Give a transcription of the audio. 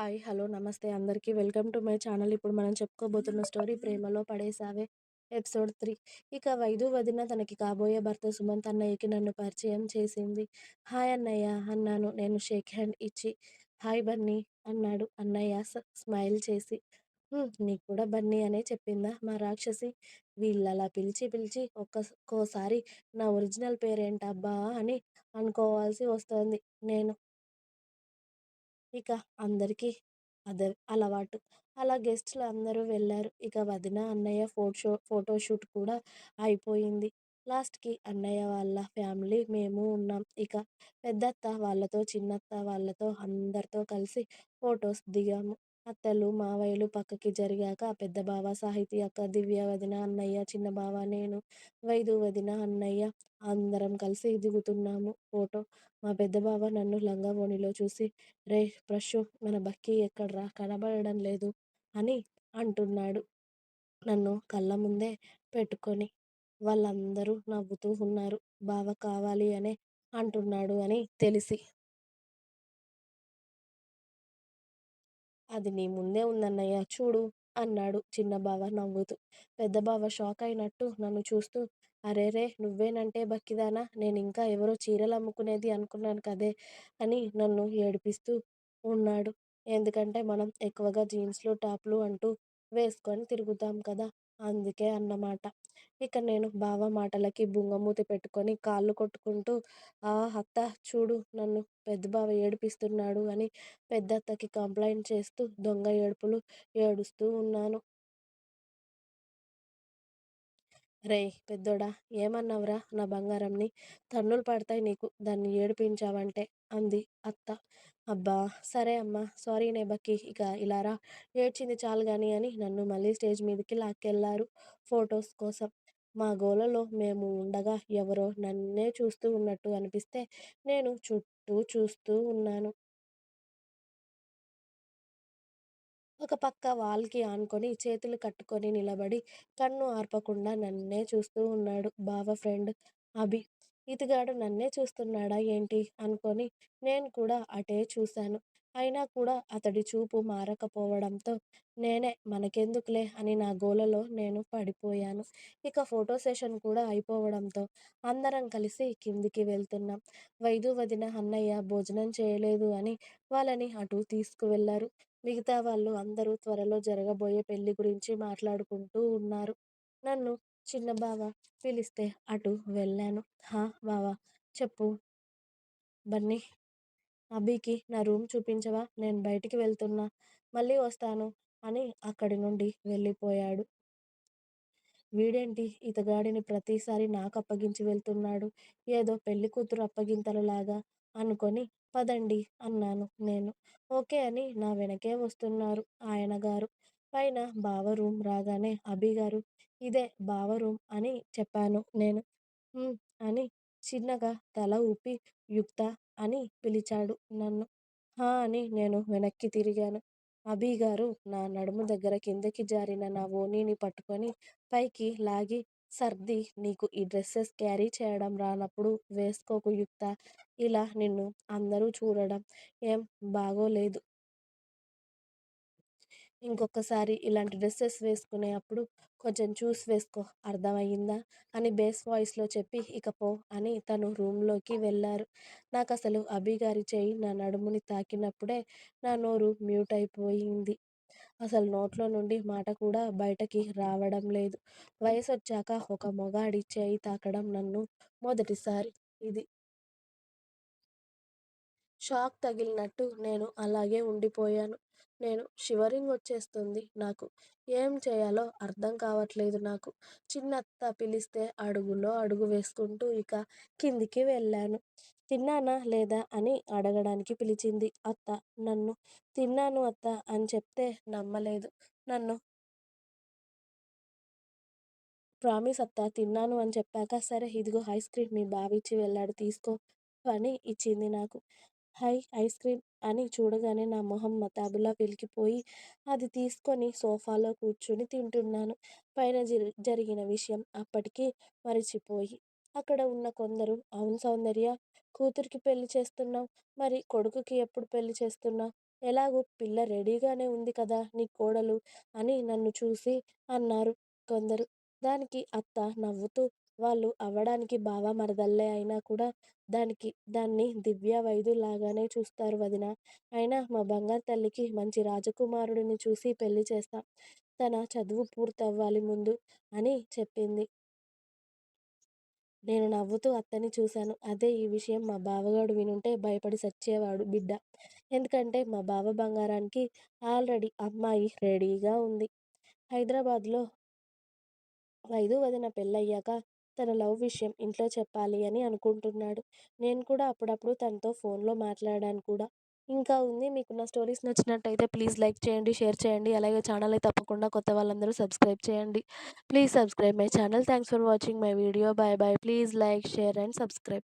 Hi hello నమస్తే అందరికీ. Welcome to my channel. ఇప్పుడు మనం చెప్పుకోబోతున్న స్టోరీ ప్రేమలో పడేసావే ఎపిసోడ్ త్రీ. ఇక వైదు వదిన తనకి కాబోయే భర్త సుమంత్ అన్నయ్యకి నన్ను పరిచయం చేసింది. హాయ్ అన్నయ్య అన్నాను నేను షేక్ హ్యాండ్ ఇచ్చి. హాయ్ బన్నీ అన్నాడు అన్నయ్య స్మైల్ చేసి. నీకు కూడా బన్నీ అనే చెప్పిందా మా రాక్షసి? వీళ్ళలా పిలిచి పిలిచి ఒక్కొక్కసారి నా ఒరిజినల్ పేరేంటబ్బా అని అనుకోవాల్సి వస్తోంది. నేను ఇక అందరికీ అదే అలవాటు. అలా గెస్ట్లు అందరూ వెళ్ళారు. ఇక వదిన అన్నయ్య ఫోటో ఫోటోషూట్ కూడా అయిపోయింది. లాస్ట్కి అన్నయ్య వాళ్ళ ఫ్యామిలీ మేము ఉన్నాం. ఇక పెద్దత్త వాళ్ళతో చిన్నత్త వాళ్ళతో అందరితో కలిసి ఫొటోస్ దిగాము. అత్తలు మావయ్యలు పక్కకి జరిగాక పెద్ద బావ సాహితీ అక్క దివ్య వదిన అన్నయ్య చిన్న బావ నేను వైదు వదిన అన్నయ్య అందరం కలిసి దిగుతున్నాము ఫోటో. మా పెద్ద బావ నన్ను లంగావోణిలో చూసి రే ప్రశు మన బక్కి ఎక్కడ్రా? కనబడడం లేదు అని అంటున్నాడు. నన్ను కళ్ళ ముందే పెట్టుకొని వాళ్ళందరూ నవ్వుతూ ఉన్నారు. బావ కావాలి అనే అంటున్నాడు అని తెలిసి అది నీ ముందే ఉందన్నయ్య చూడు అన్నాడు చిన్న బావ నవ్వుతూ. పెద్ద బావ షాక్ అయినట్టు నన్ను చూస్తూ అరేరే నువ్వేనంటే బక్కిదానా? నేను ఇంకా ఎవరో చీరలు అమ్ముకునేది అనుకున్నాను కదే అని నన్ను ఏడిపిస్తూ ఉన్నాడు. ఎందుకంటే మనం ఎక్కువగా జీన్స్లు టాప్లు అంటూ వేసుకొని తిరుగుతాం కదా అందుకే అన్నమాట. ఇక నేను బావ మాటలకి బుంగమూతి పెట్టుకొని కాళ్ళు కొట్టుకుంటూ ఆ అత్త చూడు నన్ను పెద్ద బావ ఏడిపిస్తున్నాడు అని పెద్దత్తకి కంప్లైంట్ చేస్తూ దొంగ ఏడుపులు ఏడుస్తూ ఉన్నాను. రేయ్ పెద్దోడా ఏమన్నావురా నా బంగారంని? తన్నులు పడతాయి నీకు దాన్ని ఏడిపించావంటే. అంది అత్త. అబ్బా! సరే అమ్మా సారీ నేబక్కి ఇక ఇలారా ఏడ్చింది చాలు గాని అని నన్ను మళ్ళీ స్టేజ్ మీదకి లాక్కెళ్ళారు ఫొటోస్ కోసం. మా గోలలో మేము ఉండగా ఎవరో నన్నే చూస్తూ ఉన్నట్టు అనిపిస్తే నేను చుట్టూ చూస్తూ ఉన్నాను. ఒక పక్క వాల్కి ఆనుకొని చేతులు కట్టుకొని నిలబడి కన్ను ఆర్పకుండా నన్నే చూస్తూ ఉన్నాడు బావ ఫ్రెండ్ అభి. ఇతగాడు నన్నే చూస్తున్నాడా ఏంటి? అనుకొని నేను కూడా అటే చూశాను. అయినా కూడా అతడి చూపు మారకపోవడంతో నేనే మనకెందుకులే అని నా గోలలో నేను పడిపోయాను. ఇక ఫోటో సెషన్ కూడా అయిపోవడంతో అందరం కలిసి కిందికి వెళ్తున్నాం. వైదు వదిన అన్నయ్య భోజనం చేయలేదు అని వాళ్ళని అటు తీసుకువెళ్ళారు. మిగతా వాళ్ళు అందరూ త్వరలో జరగబోయే పెళ్ళి గురించి మాట్లాడుకుంటూ ఉన్నారు. నన్ను చిన్న బావ పిలిస్తే అటు వెళ్ళాను. హా బావా చెప్పు. బన్నీ అభికి నా రూమ్ చూపించవా? నేను బయటికి వెళ్తున్నా. మళ్ళీ వస్తాను అని అక్కడి నుండి వెళ్ళిపోయాడు. వీడేంటి ఇతగాడిని ప్రతిసారి నాకు అప్పగించి వెళ్తున్నాడు? ఏదో పెళ్ళి కూతురు అప్పగింతలలాగా అనుకొని పదండి అన్నాను నేను. ఓకే అని నా వెనకే వస్తున్నారు ఆయన గారు. పైన బావ రూమ్ రాగానే అభిగారు ఇదే బావ రూమ్ అని చెప్పాను నేను. అని చిన్నగా తల ఊపి యుక్త అని పిలిచాడు నన్ను. హా అని నేను వెనక్కి తిరిగాను. అభిగారు నా నడుము దగ్గర కిందకి జారిన నా ఓణీని పట్టుకొని పైకి లాగి సర్ది నీకు ఈ డ్రెస్సెస్ క్యారీ చేయడం రానప్పుడు వేసుకోకు యుక్త. ఇలా నిన్ను అందరూ చూడడం ఏం బాగోలేదు. ఇంకొకసారి ఇలాంటి డ్రెస్సెస్ వేసుకునే అప్పుడు కొంచెం చూసి వేసుకో అర్థమయ్యిందా? అని బేస్ వాయిస్లో చెప్పి ఇకపో అని తను రూమ్లోకి వెళ్ళారు. నాకు అసలు అభి గారి చేయి నా నడుముని తాకినప్పుడే నా నోరు మ్యూట్ అయిపోయింది. అసలు నోట్లో నుండి మాట కూడా బయటకి రావడం లేదు. వయసు వచ్చాక ఒక మొగాడి చేయి తాకడం నన్ను మొదటిసారి ఇది. షాక్ తగిలినట్టు నేను అలాగే ఉండిపోయాను. నేను షివరింగ్ వచ్చేస్తుంది నాకు. ఏం చేయాలో అర్థం కావట్లేదు నాకు. చిన్నత్త పిలిస్తే అడుగులో అడుగు వేసుకుంటూ ఇక కిందికి వెళ్ళాను. తిన్నానా లేదా? అని అడగడానికి పిలిచింది అత్త. నన్ను తిన్నాను అత్త అని చెప్తే నమ్మలేదు. నన్ను ప్రామిస్ అత్త తిన్నాను అని చెప్పాక సరే ఇదిగో ఐస్ క్రీమ్ మీ బావిచ్చి వెళ్ళాడు తీసుకో అని ఇచ్చింది నాకు. హై ఐస్ క్రీమ్ అని చూడగానే నా మొహం మతాబులా వెలికిపోయి అది తీసుకొని సోఫాలో కూర్చుని తింటున్నాను. పైన జరిగిన విషయం అప్పటికి మరిచిపోయి అక్కడ ఉన్న కొందరు అవును సౌందర్య కూతురికి పెళ్ళి చేస్తున్నావు. మరి కొడుకుకి ఎప్పుడు పెళ్ళి చేస్తున్నావు? ఎలాగో పిల్ల రెడీగానే ఉంది కదా నీ కోడలు అని నన్ను చూసి అన్నారు కొందరు. దానికి అత్త నవ్వుతూ వాళ్ళు అవ్వడానికి బావ మరదళ్ళే అయినా కూడా దానికి దాన్ని దివ్య వైద్యు లాగానే చూస్తారు వదిన అయినా మా బంగారు తల్లికి మంచి రాజకుమారుడిని చూసి పెళ్ళి చేస్తా. తన చదువు పూర్తవ్వాలి ముందు అని చెప్పింది. నేను నవ్వుతూ అత్తని చూశాను. అదే ఈ విషయం మా బావగాడు వినుంటే భయపడి సచ్చేవాడు బిడ్డ. ఎందుకంటే మా బావ బంగారానికి ఆల్రెడీ అమ్మాయి రెడీగా ఉంది. హైదరాబాద్లో వైదు వదిన పెళ్ళయ్యాక తన లవ్ విషయం ఇంట్లో చెప్పాలి అని అనుకుంటున్నాడు. నేను కూడా అప్పుడప్పుడు తనతో ఫోన్లో మాట్లాడాను కూడా. ఇంకా ఉంది. మీకు నా స్టోరీస్ నచ్చినట్టయితే ప్లీజ్ లైక్ చేయండి, షేర్ చేయండి. అలాగే ఛానల్ తప్పకుండా కొత్త వాళ్ళందరూ సబ్స్క్రైబ్ చేయండి. Please subscribe my channel. Thanks for watching my video. Bye bye. Please like, share and subscribe.